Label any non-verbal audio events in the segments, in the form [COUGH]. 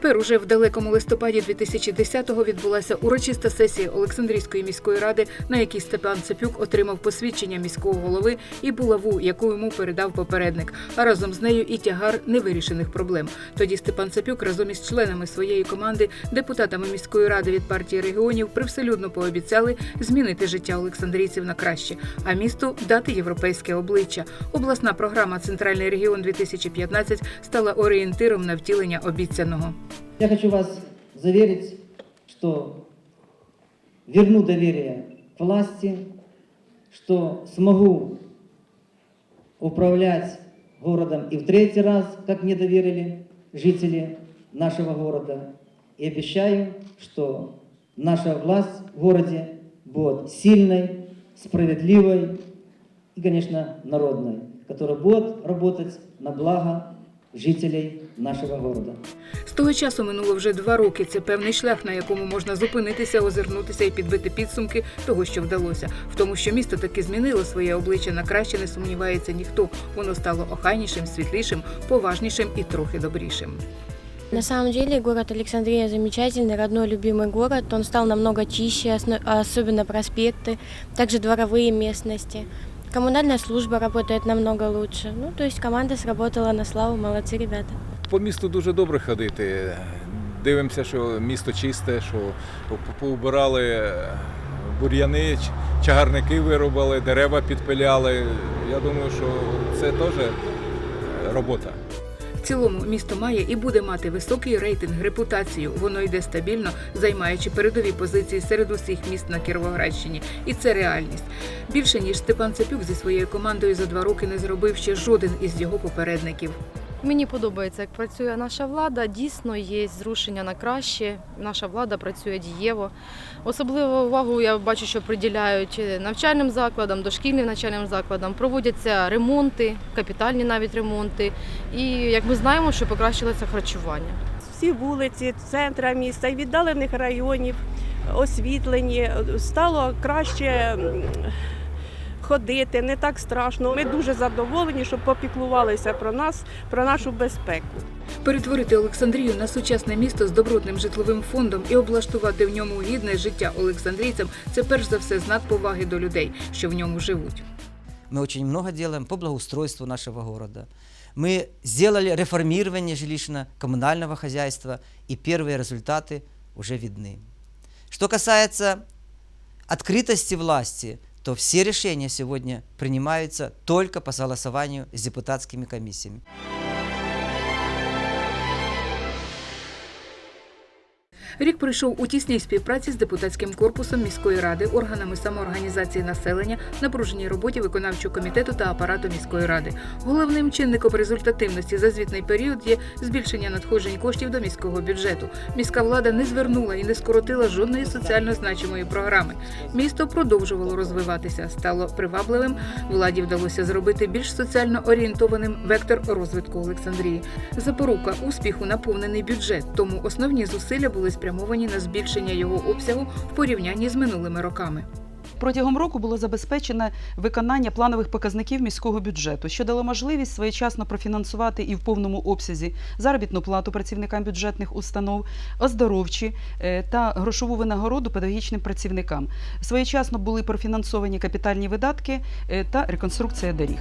Тепер уже в далекому листопаді 2010-го відбулася урочиста сесія Олександрійської міської ради, на якій Степан Цепюк отримав посвідчення міського голови і булаву, яку йому передав попередник, а разом з нею і тягар невирішених проблем. Тоді Степан Цепюк разом із членами своєї команди, депутатами міської ради від партії регіонів, привселюдно пообіцяли змінити життя олександрійців на краще, а місту дати європейське обличчя. Обласна програма Центральний регіон 2015 стала орієнтиром на втілення обіцяного. Я хочу вас заверить, что верну доверие к власти, что смогу управлять городом и в третий раз, как мне доверили жители нашего города. И обещаю, что наша власть в городе будет сильной, справедливой и, конечно, народной, которая будет работать на благо жителей нашего города. З того часу минуло вже два роки. Це певний шлях, на якому можна зупинитися, озирнутися і підбити підсумки того, що вдалося. В тому, що місто таки змінило своє обличчя на краще, не сумнівається ніхто. Воно стало охайнішим, світлішим, поважнішим і трохи добрішим. На самом деле город Александрия замечательный, родной, любимый город. Он стал намного чище, осно- особенно проспекты, также дворовые местности. Коммунальная служба работает намного лучше. Ну, то есть команда сработала на славу, молодцы ребята. По місту дуже добре ходити. Дивимося, що місто чисте, що поубирали бур'яни, чагарники вирубали, дерева підпиляли. Я думаю, що це теж робота. Цілому місто має і буде мати високий рейтинг, репутацію. Воно йде стабільно, займаючи передові позиції серед усіх міст на Кіровоградщині. І це реальність. Більше ніж Степан Цепюк зі своєю командою за два роки не зробив ще жоден із його попередників. Мені подобається, як працює наша влада. Дійсно є зрушення на краще. Наша влада працює дієво. Особливу увагу я бачу, що приділяють навчальним закладам, дошкільним навчальним закладам. Проводяться ремонти, капітальні навіть ремонти. І як ми знаємо, що покращилося харчування. всі вулиці центра міста і віддалених районів освітлені, стало краще ходити, не так страшно. Ми дуже задоволені, що попіклувалися про нас, про нашу безпеку. Перетворити Олександрію на сучасне місто з добротним житловим фондом і облаштувати в ньому гідне життя олександрійцям це перш за все знак поваги до людей, що в ньому живуть. Мы очень много делаем по благоустройству нашего города. Мы сделали реформирование жилищно-коммунального хозяйства, и первые результаты уже видны. Что касается открытости власти, то все решения сегодня принимаются только по согласованию с депутатскими комиссиями. Рік пройшов у тісній співпраці з депутатським корпусом міської ради, органами самоорганізації населення, напруженій роботі виконавчого комітету та апарату міської ради. Головним чинником результативності за звітний період є збільшення надходжень коштів до міського бюджету. Міська влада не звернула і не скоротила жодної соціально значимої програми. Місто продовжувало розвиватися, стало привабливим. Владі вдалося зробити більш соціально орієнтованим вектор розвитку Олександрії. Запорука успіху наповнений бюджет, тому основні зусилля були спрямовані на збільшення його обсягу в порівнянні з минулими роками. Протягом року було забезпечено виконання планових показників міського бюджету, що дало можливість своєчасно профінансувати і в повному обсязі заробітну плату працівникам бюджетних установ, оздоровчі е, та грошову винагороду педагогічним працівникам. Своєчасно були профінансовані капітальні видатки е, та реконструкція доріг.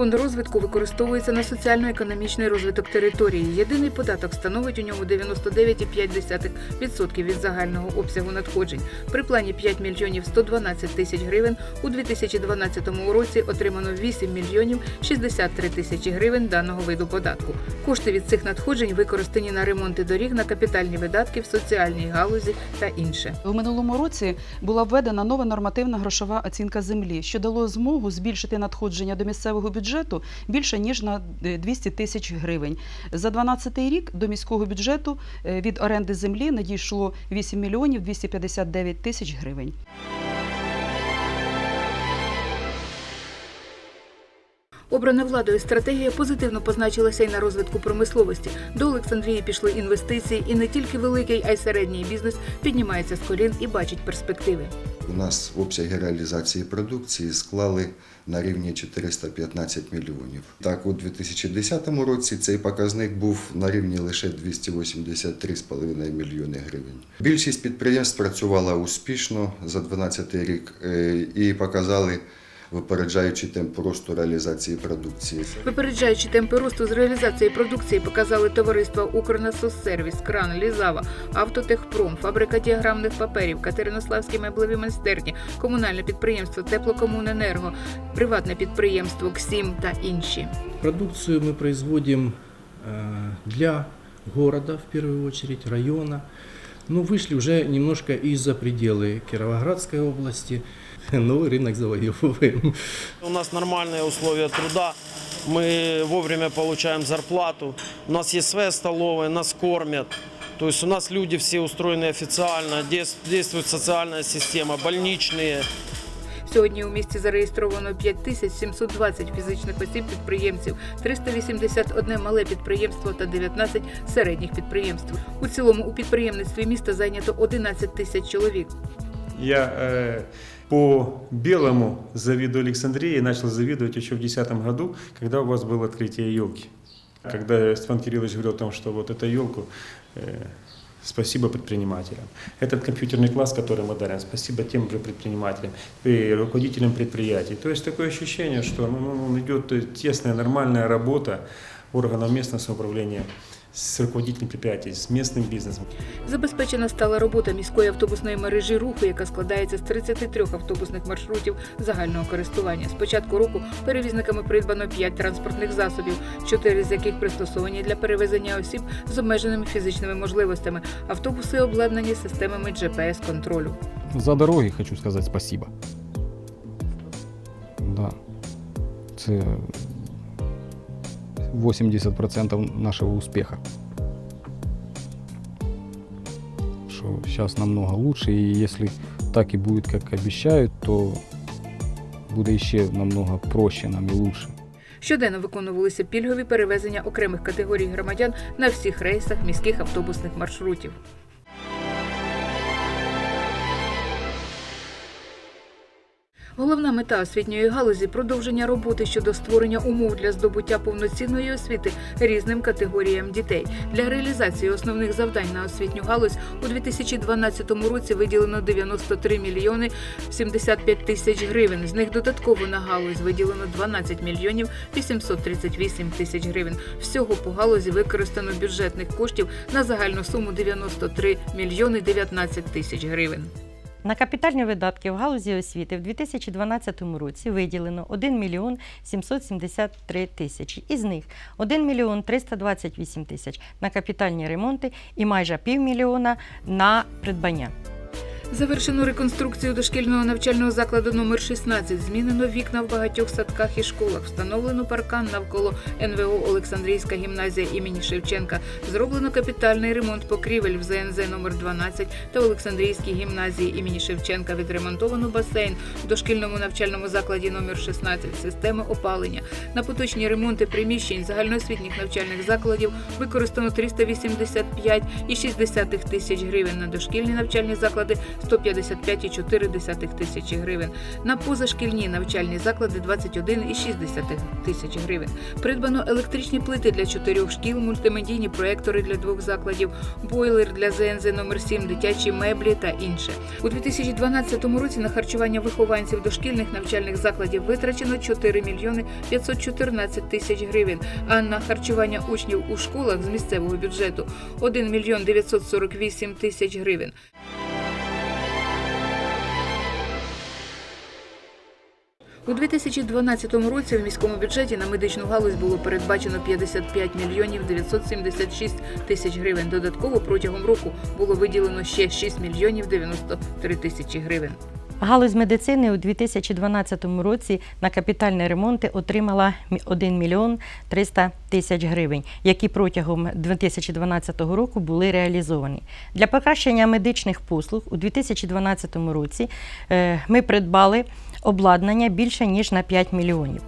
Фонд розвитку використовується на соціально-економічний розвиток території. Єдиний податок становить у ньому 99,5% від загального обсягу надходжень. При плані 5 мільйонів 112 тисяч гривень у 2012 році отримано 8 мільйонів 63 тисячі гривень даного виду податку. Кошти від цих надходжень використані на ремонти доріг, на капітальні видатки в соціальній галузі та інше. У минулому році була введена нова нормативна грошова оцінка землі, що дало змогу збільшити надходження до місцевого бюджету більше ніж на е, 200 тисяч гривень. За 2012 рік до міського бюджету е, від оренди землі надійшло 8 мільйонів 259 тисяч гривень. Обрана владою стратегія позитивно позначилася і на розвитку промисловості. До Олександрії пішли інвестиції, і не тільки великий, а й середній бізнес піднімається з колін і бачить перспективи. у нас обсяги реалізації продукції склали на рівні 415 мільйонів. Так, у 2010 році цей показник був на рівні лише 283,5 мільйони гривень. Більшість підприємств працювала успішно за 2012 рік е, і показали випереджаючий темп росту реалізації продукції. Випереджаючи темпи росту з реалізації продукції, показали товариства «Укрнасоссервіс», «Кран», «Лізава», «Автотехпром», фабрика діаграмних паперів, Катеринославські меблеві майстерні, комунальне підприємство «Теплокомуненерго», приватне підприємство «КСІМ» та інші. Продукцию мы производим э, для города, в первую очередь, района. Но вышли уже немножко и за пределы Кировоградской области. [LAUGHS] Новый рынок завоевываем. У нас нормальные условия труда, мы вовремя получаем зарплату, у нас есть своя столовая, нас кормят. То есть у нас люди все устроены официально, дейс- действует социальная система, больничные. Сьогодні у місті зареєстровано 5720 фізичних осіб-підприємців, 381 мале підприємство та 19 середніх підприємств. У цілому у підприємництві міста зайнято 11 тисяч чоловік. Я э, по белому завидую Александрии и начал завидовать еще в 2010 году, когда у вас было открытие елки. Когда Степан Кириллович говорил о том, что вот эту елку э, спасибо предпринимателям. Этот компьютерный класс, который мы дарим, спасибо тем же предпринимателям и руководителям предприятий. То есть такое ощущение, что ну, ну, идет тесная, нормальная работа органов местного самоуправления с руководителями предприятий, с местным бизнесом. Забезпечена стала робота міської автобусної мережі руху, яка складається з 33 автобусних маршрутів загального користування. З початку року перевізниками придбано 5 транспортних засобів, 4 з яких пристосовані для перевезення осіб з обмеженими фізичними можливостями. Автобуси обладнані системами GPS-контролю. За дороги хочу сказати спасибо. Да. Це 80% нашего успеха. Что сейчас намного лучше, и если так и будет, как обещают, то буде ще намного проще нам і лучше. Щоденно виконувалися пільгові перевезення окремих категорій громадян на всіх рейсах міських автобусних маршрутів. Головна мета освітньої галузі продовження роботи щодо створення умов для здобуття повноцінної освіти різним категоріям дітей. Для реалізації основних завдань на освітню галузь у 2012 році виділено 93 мільйони 75 тисяч гривень. З них додатково на галузь виділено 12 мільйонів 838 тисяч гривень. Всього по галузі використано бюджетних коштів на загальну суму 93 мільйони 19 тисяч гривень. На капітальні видатки в галузі освіти в 2012 році виділено 1 мільйон 773 тисячі. Із них 1 мільйон 328 тисяч на капітальні ремонти і майже півмільйона на придбання. Завершено реконструкцію дошкільного навчального закладу номер 16 Змінено вікна в багатьох садках і школах. Встановлено паркан навколо НВО Олександрійська гімназія імені Шевченка. Зроблено капітальний ремонт покрівель в ЗНЗ номер 12 та в Олександрійській гімназії імені Шевченка. Відремонтовано басейн в дошкільному навчальному закладі номер 16 системи опалення. На поточні ремонти приміщень загальноосвітніх навчальних закладів використано 385,6 тисяч гривень. На дошкільні навчальні заклади 155,4 тисячі гривень. На позашкільні навчальні заклади 21,6 тисяч гривень. Придбано електричні плити для чотирьох шкіл, мультимедійні проектори для двох закладів, бойлер для ЗНЗ номер 7 дитячі меблі та інше. У 2012 році на харчування вихованців дошкільних навчальних закладів витрачено 4 мільйони 514 тисяч гривень, а на харчування учнів у школах з місцевого бюджету 1 мільйон 948 тисяч гривень. У 2012 році в міському бюджеті на медичну галузь було передбачено 55 мільйонів 976 тисяч гривень. Додатково протягом року було виділено ще 6 мільйонів 93 тисячі гривень. Галузь медицини у 2012 році на капітальні ремонти отримала 1 мільйон 300 тисяч гривень, які протягом 2012 року були реалізовані. Для покращення медичних послуг у 2012 році е, ми придбали обладнання більше ніж на 5 мільйонів.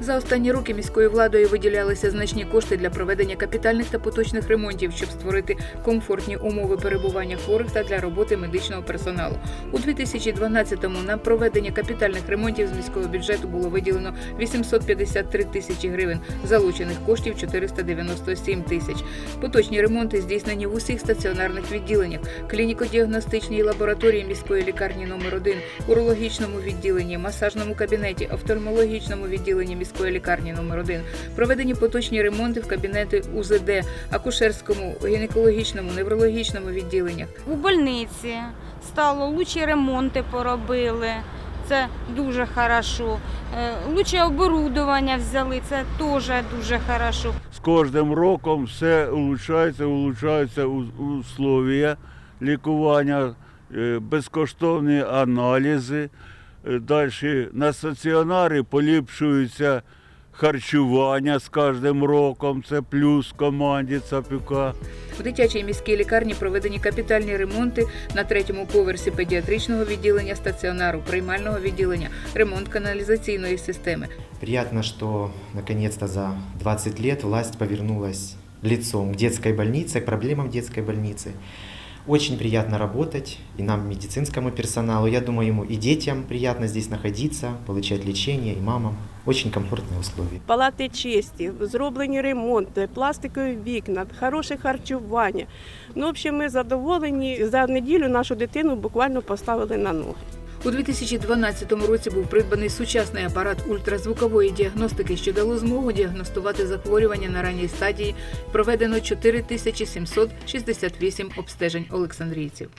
За останні роки міською владою виділялися значні кошти для проведення капітальних та поточних ремонтів, щоб створити комфортні умови перебування хворих та для роботи медичного персоналу. У 2012-му на проведення капітальних ремонтів з міського бюджету було виділено 853 тисячі гривень, залучених коштів 497 тисяч. Поточні ремонти здійснені в усіх стаціонарних відділеннях, клініко-діагностичній лабораторії міської лікарні номер 1 урологічному відділенні, масажному кабінеті, офтальмологічному відділенні міської лікарні номер 1 проведені поточні ремонти в кабінети УЗД, акушерському, гінекологічному, неврологічному відділеннях. У больниці стало лучші ремонти поробили. Це дуже хорошо. Е, Лучше оборудовання взяли, це теж дуже хорошо. З кожним роком все улучшається, улучшаються у- условия лікування, е, безкоштовні аналізи. Далі на стаціонарі поліпшується харчування з кожним роком. Це плюс команді ЦАПЮКа. У дитячій міській лікарні проведені капітальні ремонти на третьому поверсі педіатричного відділення стаціонару, приймального відділення, ремонт каналізаційної системи. Приятно, что наконец-то за 20 лет власть повернулась лицом к детской больнице, к проблемам детской больницы. Очень приятно работать и нам, медицинскому персоналу. Я думаю, ему и детям приятно здесь находиться, получать лечение, и мамам. Очень комфортные условия. Палати чисті, зроблені ремонти, пластикові вікна, хороше харчування. Ну, в общем, ми задоволені. За неділю нашу дитину буквально поставили на ноги. У 2012 році був придбаний сучасний апарат ультразвукової діагностики, що дало змогу діагностувати захворювання на ранній стадії. Проведено 4768 обстежень олександрійців.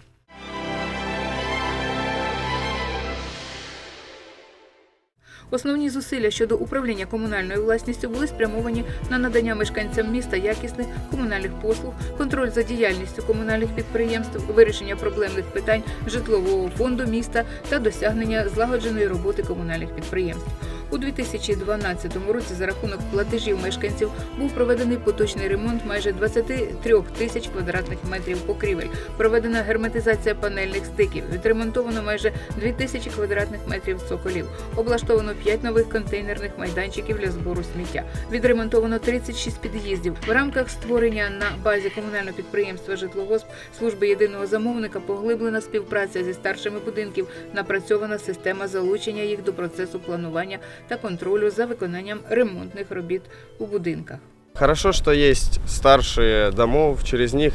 Основні зусилля щодо управління комунальною власністю були спрямовані на надання мешканцям міста якісних комунальних послуг, контроль за діяльністю комунальних підприємств, вирішення проблемних питань житлового фонду міста та досягнення злагодженої роботи комунальних підприємств. У 2012 році за рахунок платежів мешканців був проведений поточний ремонт майже 23 тисяч квадратних метрів покрівель. Проведена герметизація панельних стиків. Відремонтовано майже 2 тисячі квадратних метрів цоколів. Облаштовано 5 нових контейнерних майданчиків для збору сміття. Відремонтовано 36 під'їздів. В рамках створення на базі комунального підприємства Житлогосп служби єдиного замовника поглиблена співпраця зі старшими будинків, напрацьована система залучення їх до процесу планування та контролю за виконанням ремонтних робіт у будинках. Хорошо, що є старші домов, через них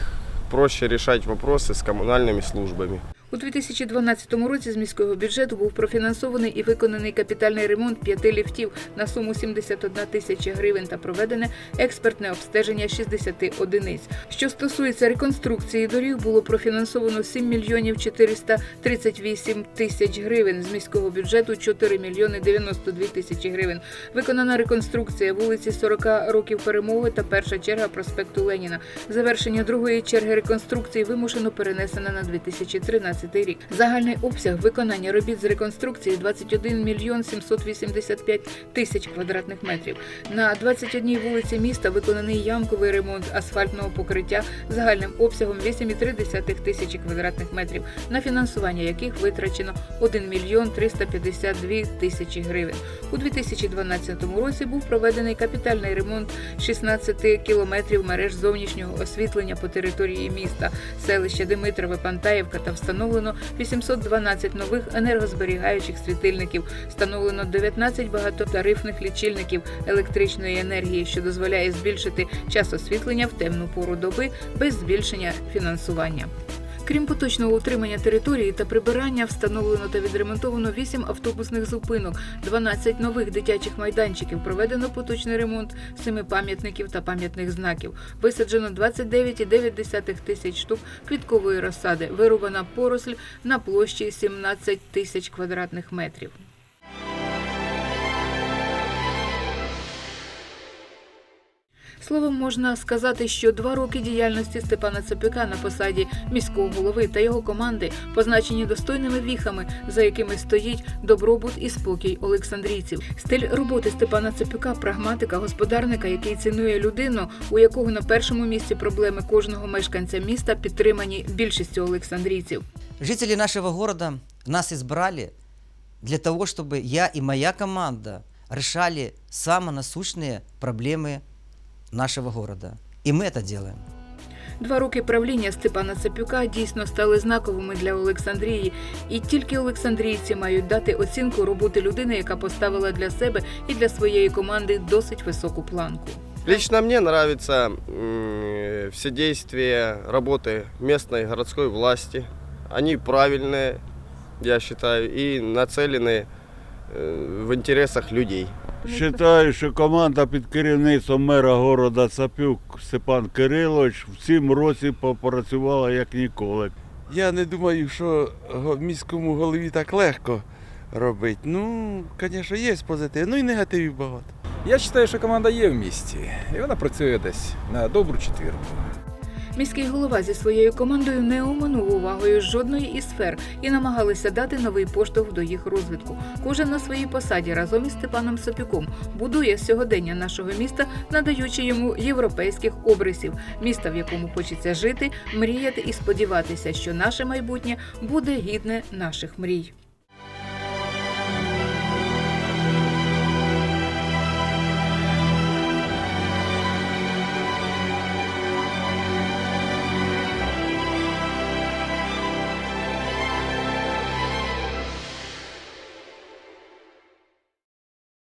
проще рішати питання з комунальними службами. У 2012 році з міського бюджету був профінансований і виконаний капітальний ремонт п'яти ліфтів на суму 71 тисяча гривень та проведене експертне обстеження 60 одиниць. Що стосується реконструкції доріг, було профінансовано 7 мільйонів 438 тисяч гривень. З міського бюджету 4 мільйони 92 тисячі гривень. Виконана реконструкція вулиці 40 років перемоги та перша черга проспекту Леніна. Завершення другої черги реконструкції вимушено перенесено на 2013 рік. Загальний обсяг виконання робіт з реконструкції 21 мільйон 785 тисяч квадратних метрів. На 21 вулиці міста виконаний ямковий ремонт асфальтного покриття загальним обсягом 8,3 тисячі квадратних метрів, на фінансування яких витрачено 1 мільйон 352 тисячі гривень. У 2012 році був проведений капітальний ремонт 16 кілометрів мереж зовнішнього освітлення по території міста, селища Димитрове, Пантаївка та встановлено 812 нових енергозберігаючих світильників, встановлено 19 багатотарифних лічильників електричної енергії, що дозволяє збільшити час освітлення в темну пору доби без збільшення фінансування. Крім поточного утримання території та прибирання, встановлено та відремонтовано 8 автобусних зупинок, 12 нових дитячих майданчиків, проведено поточний ремонт 7 пам'ятників та пам'ятних знаків. Висаджено 29,9 тисяч штук квіткової розсади, вирубана поросль на площі 17 тисяч квадратних метрів. Словом, можна сказати, що два роки діяльності Степана Цепюка на посаді міського голови та його команди позначені достойними віхами, за якими стоїть добробут і спокій олександрійців. Стиль роботи Степана Цепюка прагматика, господарника, який цінує людину, у якого на першому місці проблеми кожного мешканця міста підтримані більшістю олександрійців. Жители нашего города нас избрали для того, чтобы я и моя команда решали самые насущные проблемы нашего города. И мы это делаем. Два роки правління Степана Цапюка дійсно стали знаковими для Олександрії, і тільки олександрійці мають дати оцінку роботи людини, яка поставила для себе і для своєї команди досить високу планку. Лично мне нравятся м, все действия работы местной городской власти. Они правильные, я считаю, и нацелены э, в интересах людей. Вважаю, що команда під керівництвом мера города Цапюк Степан Кирилович в цім році попрацювала як ніколи. Я не думаю, що міському голові так легко робити. Ну, звісно, є позитив, ну і негативів багато. Я вважаю, що команда є в місті, і вона працює десь на добру четвірку. Міський голова зі своєю командою не оминув увагою жодної із сфер і намагалися дати новий поштовх до їх розвитку. Кожен на своїй посаді разом із Степаном Сопюком будує сьогодення нашого міста, надаючи йому європейських обрисів, міста, в якому хочеться жити, мріяти і сподіватися, що наше майбутнє буде гідне наших мрій.